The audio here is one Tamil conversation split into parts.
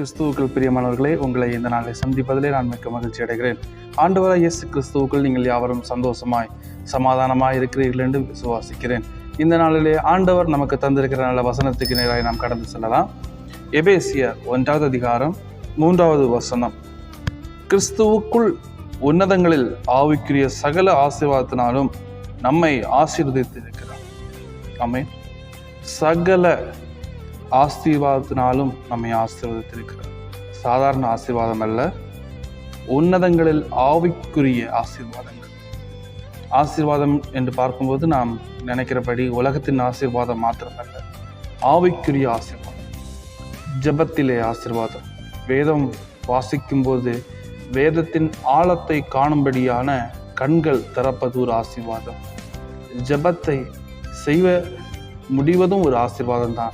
கிறிஸ்துவுக்குள் பிரியமானவர்களே உங்களை இந்த நாளை சந்திப்பதிலே நான் மிக்க மகிழ்ச்சி அடைகிறேன். ஆண்டவராய் இயேசு கிறிஸ்துவுக்குள் நீங்கள் யாவரும் சந்தோஷமாய் சமாதானமாய் இருக்கிறீர்கள் என்று விசுவாசிக்கிறேன். இந்த நாளிலே ஆண்டவர் நமக்கு தந்திருக்கிற நல்ல வசனத்துக்கு நேராக நாம் கடந்து செல்லலாம். எபேசியர் ஒன்றாவது அதிகாரம் மூன்றாவது வசனம். கிறிஸ்துவுக்குள் உன்னதங்களில் ஆவிக்குரிய சகல ஆசீர்வாதத்தினாலும் நம்மை ஆசீர்வதித்திருக்கிறார். ஆமே சகல ஆசீர்வாதத்தினாலும் நம்மை ஆசீர்வதித்திருக்கிறார். சாதாரண ஆசீர்வாதம் அல்ல உன்னதங்களில் ஆவிக்குரிய ஆசீர்வாதங்கள். ஆசீர்வாதம் என்று பார்க்கும்போது நாம் நினைக்கிறபடி உலகத்தின் ஆசீர்வாதம் மாத்திரமல்ல ஆவிக்குரிய ஆசீர்வாதம். ஜெபத்திலே ஆசீர்வாதம். வேதம் வாசிக்கும்போது வேதத்தின் ஆழத்தை காணும்படியான கண்கள் திறப்பது ஒரு ஆசீர்வாதம். ஜெபத்தை செய்வ முடிவதும் ஒரு ஆசீர்வாதம் தான்.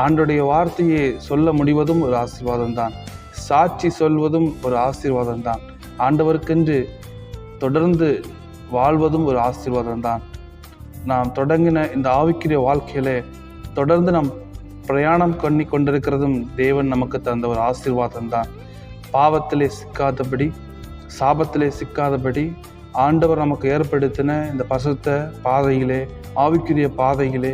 ஆண்டுடைய வார்த்தையை சொல்ல முடிவதும் ஒரு ஆசீர்வாதம் தான் சாட்சி சொல்வதும் ஒரு ஆசீர்வாதம் தான் ஆண்டவருக்கென்று தொடர்ந்து வாழ்வதும் ஒரு ஆசீர்வாதம் தான் நாம் தொடங்கின இந்த ஆவிக்கிற வாழ்க்கையிலே தொடர்ந்து நாம் பிரயாணம் பண்ணி கொண்டிருக்கிறதும் தேவன் நமக்கு தந்த ஒரு ஆசீர்வாதம் தான் பாவத்திலே சிக்காதபடி சாபத்திலே சிக்காதபடி ஆண்டவர் நமக்கு ஏற்படுத்தின இந்த பசுத்த பாதையிலே ஆவிக்குரிய பாதையிலே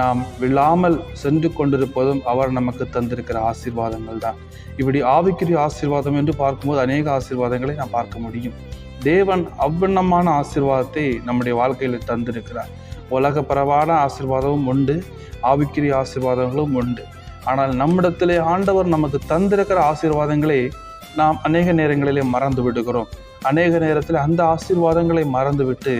நாம் விழாமல் சென்று கொண்டிருப்பதும் அவர் நமக்கு தந்திருக்கிற ஆசீர்வாதங்கள் தான். இப்படி ஆவிக்குரிய ஆசீர்வாதம் என்று பார்க்கும்போது அநேக ஆசீர்வாதங்களை நாம் பார்க்க முடியும். தேவன் அவ்வண்ணமான ஆசீர்வாதத்தை நம்முடைய வாழ்க்கையில் தந்திருக்கிறார். உலக பரவான ஆசீர்வாதமும் உண்டு ஆவிக்குரிய ஆசீர்வாதங்களும் உண்டு. ஆனால் நம்மிடத்திலே ஆண்டவர் நமக்கு தந்திருக்கிற ஆசீர்வாதங்களே நாம் அநேக நேரங்களிலே மறந்து விடுகிறோம். அநேக நேரத்தில் அந்த ஆசீர்வாதங்களை மறந்துவிட்டு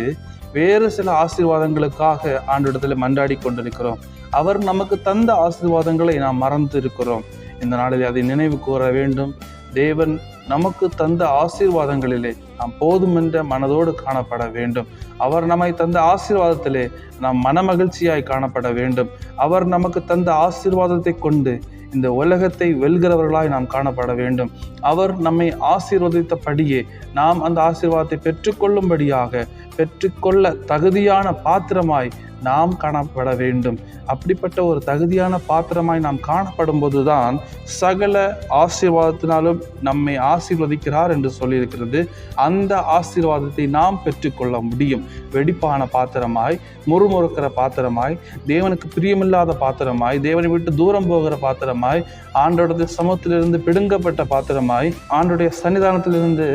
வேறு சில ஆசீர்வாதங்களுக்காக ஆண்டிடத்தில் மன்றாடி கொண்டிருக்கிறோம். அவர் நமக்கு தந்த ஆசீர்வாதங்களை நாம் மறந்து இருக்கிறோம் இந்த நாளில் அதை நினைவு கூற வேண்டும். தேவன் நமக்கு தந்த ஆசீர்வாதங்களிலே நாம் போதுமென்ற மனதோடு காணப்பட வேண்டும். அவர் நம்மை தந்த ஆசீர்வாதத்திலே நாம் மனமகிழ்ச்சியாய் காணப்பட வேண்டும். அவர் நமக்கு தந்த ஆசீர்வாதத்தை கொண்டு இந்த உலகத்தை வெல்கிறவர்களாய் நாம் காணப்பட வேண்டும். அவர் நம்மை ஆசீர்வதித்தபடியே நாம் அந்த ஆசீர்வாதத்தை பெற்றுக்கொள்ளும்படியாக பெற்றுக்கொள்ள தகுதியான பாத்திரமாய் நாம் காணப்பட வேண்டும். அப்படிப்பட்ட ஒரு தகுதியான பாத்திரமாய் நாம் காணப்படும் போதுதான் சகல ஆசீர்வாதத்தினாலும் நம்மை ஆசீர்வதிக்கிறார் என்று சொல்லியிருக்கிறது. அந்த ஆசீர்வாதத்தை நாம் பெற்றுக்கொள்ள முடியும். வெடிப்பான பாத்திரமாய் முறுமுறுக்கிற பாத்திரமாய் தேவனுக்கு பிரியமில்லாத பாத்திரமாய் தேவனை விட்டு தூரம் போகிற பாத்திரமாய் ஆண்டோடைய சமூகத்திலிருந்து பிடுங்கப்பட்ட பாத்திரமாய் ஆண்டுடைய சன்னிதானத்திலிருந்து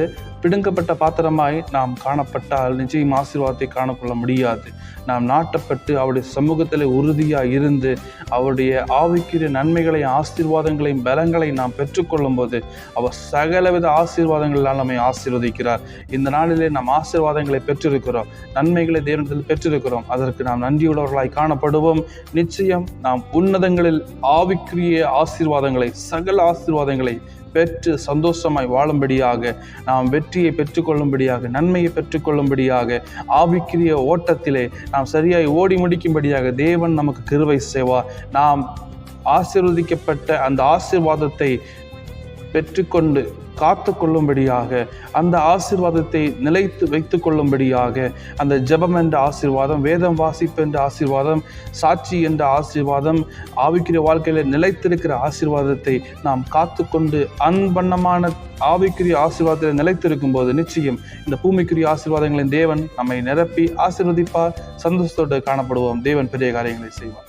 பிடுங்கப்பட்ட பாத்திரமாய் நாம் காணப்பட்டால் நிச்சயம் ஆசீர்வாதத்தை காணக்கொள்ள முடியாது. நாம் நாட்டப்பட்டு அவருடைய சமூகத்தில் உறுதியாக இருந்து அவருடைய ஆவிக்குரிய நன்மைகளையும் ஆசீர்வாதங்களையும் பலங்களை நாம் பெற்றுக்கொள்ளும் போது அவர் சகலவித ஆசீர்வாதங்களால் நம்மை ஆசீர்வதிக்கிறார். இந்த நாளிலே நாம் ஆசீர்வாதங்களை பெற்றிருக்கிறோம். நன்மைகளை தேவனத்தில் பெற்றிருக்கிறோம். அதற்கு நாம் நன்றியுள்ளவர்களாய் காணப்படுவோம். நிச்சயம் நாம் உன்னதங்களில் ஆவிக்குரிய ஆசீர்வாதங்களை சகல ஆசீர்வாதங்களை பெற்று சந்தோஷமாய் வாழும்படியாக நாம் வெற்றியை பெற்றுக்கொள்ளும்படியாக நன்மையை பெற்றுக்கொள்ளும்படியாக ஆவிக்கிரிய ஓட்டத்திலே நாம் சரியாய் ஓடி முடிக்கும்படியாக தேவன் நமக்கு கிருவை செய்வார். நாம் ஆசீர்வதிக்கப்பட்ட அந்த ஆசீர்வாதத்தை பெற்றுக்கொண்டு காத்து கொள்ளும்படியாக அந்த ஆசீர்வாதத்தை நிலைத்து வைத்து கொள்ளும்படியாக அந்த ஜெபம் என்ற ஆசீர்வாதம் வேதம் வாசிப்பு என்ற ஆசீர்வாதம் சாட்சி என்ற ஆசீர்வாதம் ஆவிக்கிற வாழ்க்கையில் நிலைத்திருக்கிற ஆசீர்வாதத்தை நாம் காத்து கொண்டு அன்பண்ணமான ஆவிக்குரிய ஆசீர்வாதத்தில் நிலைத்திருக்கும் போது நிச்சயம் இந்த பூமிக்குரிய ஆசீர்வாதங்களின் தேவன் நம்மை நிரப்பி ஆசீர்வதிப்பார். சந்தோஷத்தோடு காணப்படுவோம். தேவன் பெரிய காரியங்களை செய்வார்.